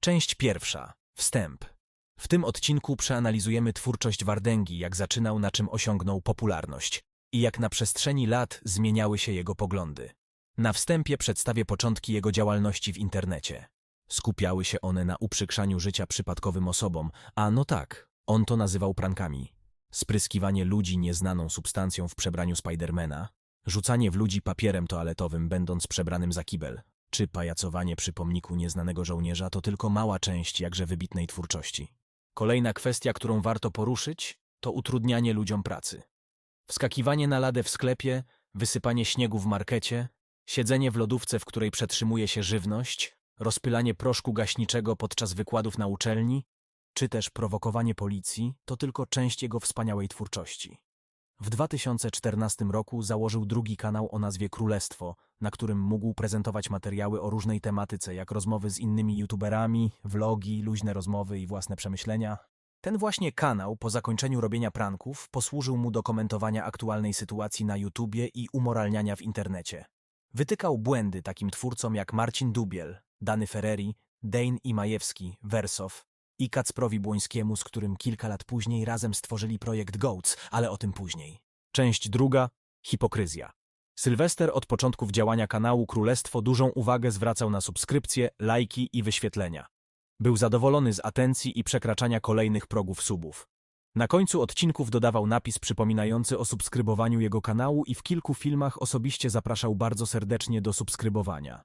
Część pierwsza. Wstęp. W tym odcinku przeanalizujemy twórczość Wardęgi, jak zaczynał, na czym osiągnął popularność i jak na przestrzeni lat zmieniały się jego poglądy. Na wstępie przedstawię początki jego działalności w internecie. Skupiały się one na uprzykrzaniu życia przypadkowym osobom, a no tak, on to nazywał prankami. Spryskiwanie ludzi nieznaną substancją w przebraniu Spidermana, rzucanie w ludzi papierem toaletowym będąc przebranym za kibel, czy pajacowanie przy pomniku nieznanego żołnierza to tylko mała część jakże wybitnej twórczości. Kolejna kwestia, którą warto poruszyć, to utrudnianie ludziom pracy. Wskakiwanie na ladę w sklepie, wysypanie śniegu w markecie, siedzenie w lodówce, w której przetrzymuje się żywność, rozpylanie proszku gaśniczego podczas wykładów na uczelni, czy też prowokowanie policji, to tylko część jego wspaniałej twórczości. W 2014 roku założył drugi kanał o nazwie Królestwo, na którym mógł prezentować materiały o różnej tematyce, jak rozmowy z innymi youtuberami, vlogi, luźne rozmowy i własne przemyślenia. Ten właśnie kanał, po zakończeniu robienia pranków, posłużył mu do komentowania aktualnej sytuacji na YouTubie i umoralniania w internecie. Wytykał błędy takim twórcom jak Marcin Dubiel, Dany Ferreri, Dane i Majewski, Wersow i Kacprowi Błońskiemu, z którym kilka lat później razem stworzyli projekt Goats, ale o tym później. Część druga. Hipokryzja. Sylwester od początków działania kanału Królestwo dużą uwagę zwracał na subskrypcje, lajki i wyświetlenia. Był zadowolony z atencji i przekraczania kolejnych progów subów. Na końcu odcinków dodawał napis przypominający o subskrybowaniu jego kanału i w kilku filmach osobiście zapraszał bardzo serdecznie do subskrybowania.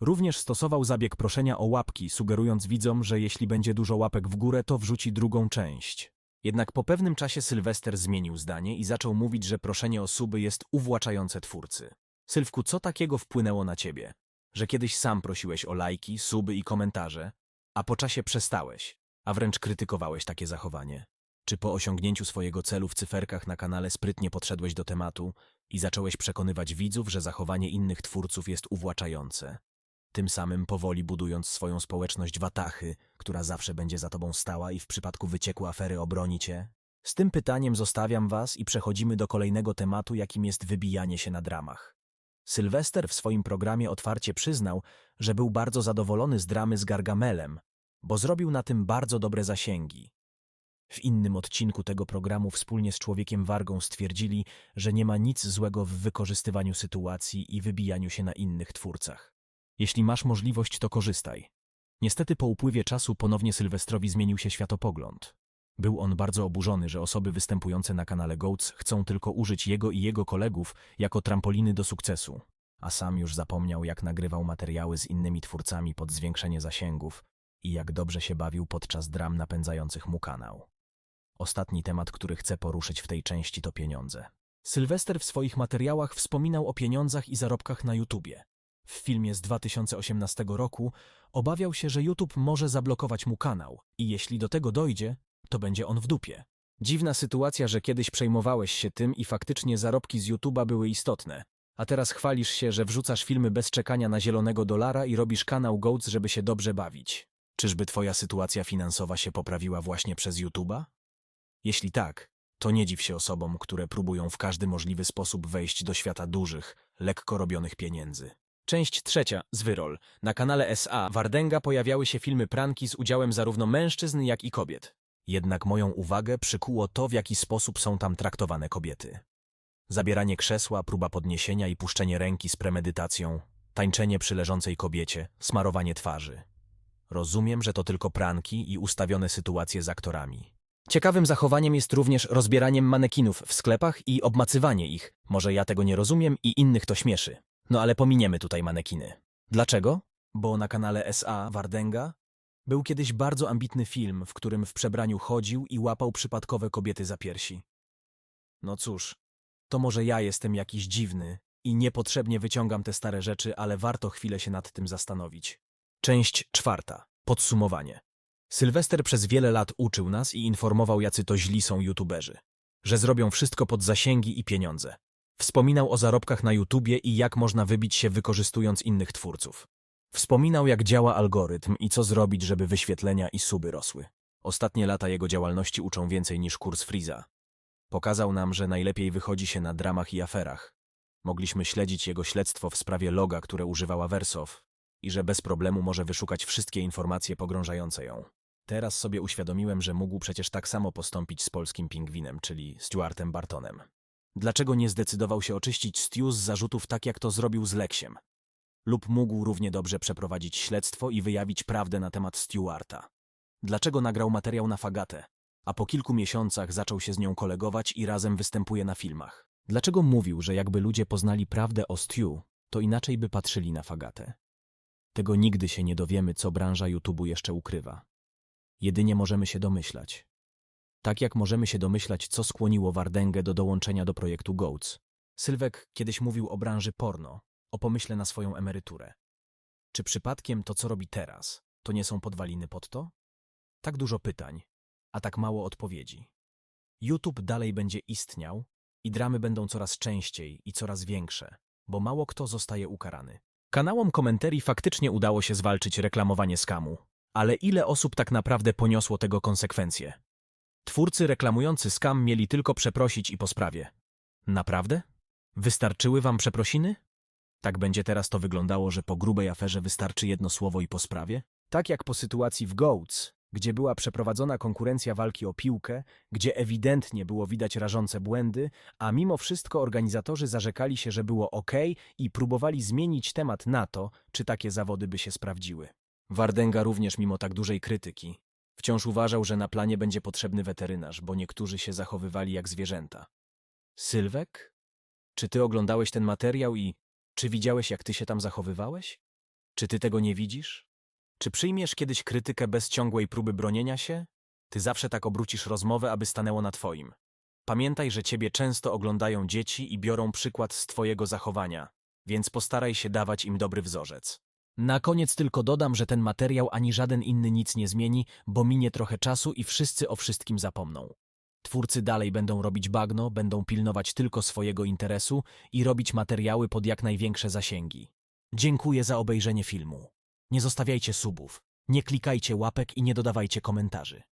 Również stosował zabieg proszenia o łapki, sugerując widzom, że jeśli będzie dużo łapek w górę, to wrzuci drugą część. Jednak po pewnym czasie Sylwester zmienił zdanie i zaczął mówić, że proszenie o suby jest uwłaczające twórcy. Sylwku, co takiego wpłynęło na ciebie? Że kiedyś sam prosiłeś o lajki, suby i komentarze, a po czasie przestałeś, a wręcz krytykowałeś takie zachowanie? Czy po osiągnięciu swojego celu w cyferkach na kanale sprytnie podszedłeś do tematu i zacząłeś przekonywać widzów, że zachowanie innych twórców jest uwłaczające? Tym samym powoli budując swoją społeczność watachy, która zawsze będzie za tobą stała i w przypadku wycieku afery obroni? Z tym pytaniem zostawiam was i przechodzimy do kolejnego tematu, jakim jest wybijanie się na dramach. Sylwester w swoim programie otwarcie przyznał, że był bardzo zadowolony z dramy z Gargamelem, bo zrobił na tym bardzo dobre zasięgi. W innym odcinku tego programu wspólnie z człowiekiem Wargą stwierdzili, że nie ma nic złego w wykorzystywaniu sytuacji i wybijaniu się na innych twórcach. Jeśli masz możliwość, to korzystaj. Niestety po upływie czasu ponownie Sylwestrowi zmienił się światopogląd. Był on bardzo oburzony, że osoby występujące na kanale Goats chcą tylko użyć jego i jego kolegów jako trampoliny do sukcesu, a sam już zapomniał, jak nagrywał materiały z innymi twórcami pod zwiększenie zasięgów i jak dobrze się bawił podczas dram napędzających mu kanał. Ostatni temat, który chcę poruszyć w tej części, to pieniądze. Sylwester w swoich materiałach wspominał o pieniądzach i zarobkach na YouTubie. W filmie z 2018 roku obawiał się, że YouTube może zablokować mu kanał i jeśli do tego dojdzie, to będzie on w dupie. Dziwna sytuacja, że kiedyś przejmowałeś się tym i faktycznie zarobki z YouTube'a były istotne, a teraz chwalisz się, że wrzucasz filmy bez czekania na zielonego dolara i robisz kanał Goats, żeby się dobrze bawić. Czyżby twoja sytuacja finansowa się poprawiła właśnie przez YouTube'a? Jeśli tak, to nie dziw się osobom, które próbują w każdy możliwy sposób wejść do świata dużych, lekko robionych pieniędzy. Część trzecia, Zwyrol. Na kanale SA Wardęga pojawiały się filmy pranki z udziałem zarówno mężczyzn, jak i kobiet. Jednak moją uwagę przykuło to, w jaki sposób są tam traktowane kobiety. Zabieranie krzesła, próba podniesienia i puszczenie ręki z premedytacją, tańczenie przy leżącej kobiecie, smarowanie twarzy. Rozumiem, że to tylko pranki i ustawione sytuacje z aktorami. Ciekawym zachowaniem jest również rozbieraniem manekinów w sklepach i obmacywanie ich. Może ja tego nie rozumiem i innych to śmieszy. No ale pominiemy tutaj manekiny. Dlaczego? Bo na kanale SA Wardęga był kiedyś bardzo ambitny film, w którym w przebraniu chodził i łapał przypadkowe kobiety za piersi. No cóż, to może ja jestem jakiś dziwny i niepotrzebnie wyciągam te stare rzeczy, ale warto chwilę się nad tym zastanowić. Część czwarta. Podsumowanie. Sylwester przez wiele lat uczył nas i informował, jacy to źli są youtuberzy. Że zrobią wszystko pod zasięgi i pieniądze. Wspominał o zarobkach na YouTubie i jak można wybić się wykorzystując innych twórców. Wspominał, jak działa algorytm i co zrobić, żeby wyświetlenia i suby rosły. Ostatnie lata jego działalności uczą więcej niż kurs Friza. Pokazał nam, że najlepiej wychodzi się na dramach i aferach. Mogliśmy śledzić jego śledztwo w sprawie loga, które używała Wersow, i że bez problemu może wyszukać wszystkie informacje pogrążające ją. Teraz sobie uświadomiłem, że mógł przecież tak samo postąpić z polskim pingwinem, czyli Stuartem Bartonem. Dlaczego nie zdecydował się oczyścić Stu z zarzutów tak, jak to zrobił z Leksiem? Lub mógł równie dobrze przeprowadzić śledztwo i wyjawić prawdę na temat Stuarta? Dlaczego nagrał materiał na Fagatę, a po kilku miesiącach zaczął się z nią kolegować i razem występuje na filmach? Dlaczego mówił, że jakby ludzie poznali prawdę o Stu, to inaczej by patrzyli na Fagatę? Tego nigdy się nie dowiemy, co branża YouTube'u jeszcze ukrywa. Jedynie możemy się domyślać. Tak jak możemy się domyślać, co skłoniło Wardęgę do dołączenia do projektu GOATS. Sylwek kiedyś mówił o branży porno, o pomyśle na swoją emeryturę. Czy przypadkiem to, co robi teraz, to nie są podwaliny pod to? Tak dużo pytań, a tak mało odpowiedzi. YouTube dalej będzie istniał i dramy będą coraz częściej i coraz większe, bo mało kto zostaje ukarany. Kanałom komentarii faktycznie udało się zwalczyć reklamowanie skamu, ale ile osób tak naprawdę poniosło tego konsekwencje? Twórcy reklamujący skam mieli tylko przeprosić i po sprawie. Naprawdę? Wystarczyły wam przeprosiny? Tak będzie teraz to wyglądało, że po grubej aferze wystarczy jedno słowo i po sprawie? Tak jak po sytuacji w Goats, gdzie była przeprowadzona konkurencja walki o piłkę, gdzie ewidentnie było widać rażące błędy, a mimo wszystko organizatorzy zarzekali się, że było ok i próbowali zmienić temat na to, czy takie zawody by się sprawdziły. Wardęga również mimo tak dużej krytyki wciąż uważał, że na planie będzie potrzebny weterynarz, bo niektórzy się zachowywali jak zwierzęta. Sylwek? Czy ty oglądałeś ten materiał i czy widziałeś, jak ty się tam zachowywałeś? Czy ty tego nie widzisz? Czy przyjmiesz kiedyś krytykę bez ciągłej próby bronienia się? Ty zawsze tak obrócisz rozmowę, aby stanęło na twoim. Pamiętaj, że ciebie często oglądają dzieci i biorą przykład z twojego zachowania, więc postaraj się dawać im dobry wzorzec. Na koniec tylko dodam, że ten materiał ani żaden inny nic nie zmieni, bo minie trochę czasu i wszyscy o wszystkim zapomną. Twórcy dalej będą robić bagno, będą pilnować tylko swojego interesu i robić materiały pod jak największe zasięgi. Dziękuję za obejrzenie filmu. Nie zostawiajcie subów, nie klikajcie łapek i nie dodawajcie komentarzy.